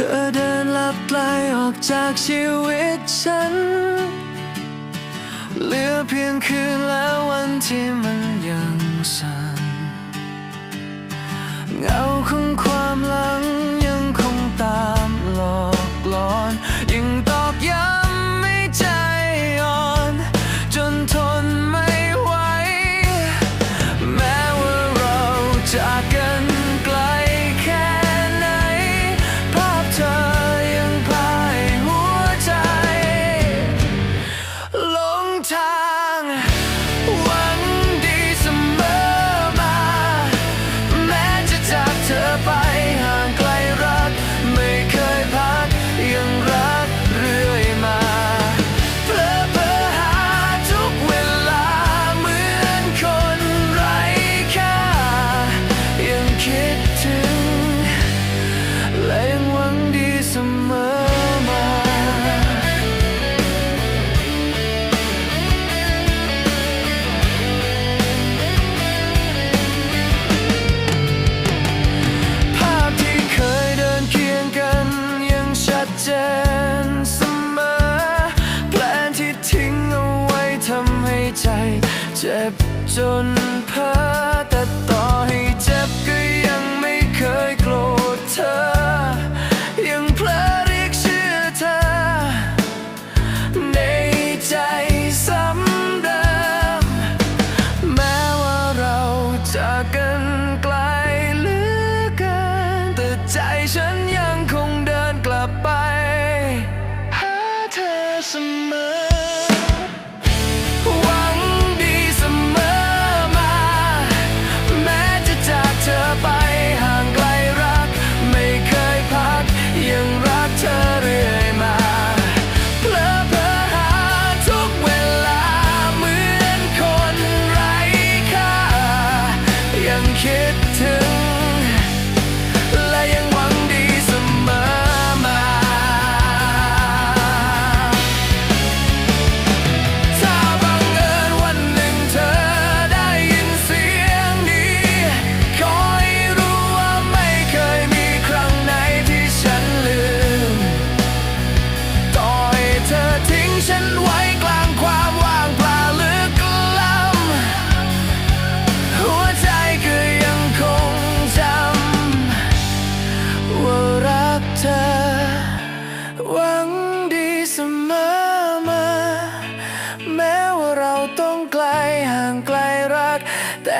ธอเดินลับไกลออกจากชีวิตฉัน เหลือเพียงคืนและวันที่มันยังสั่นเงาของความ ใจ เจ็บจนเพ้อแต่ต่อให้เจ็บก็ยังไม่เคยโกรธเธอ ยังเพลอเรียกชื่อเธอ ในใจซ้ำเดิมแม้ว่าเราจากกันไกลเหลือเกินแต่ใจฉัน kitten ห่างไกลรัก แต่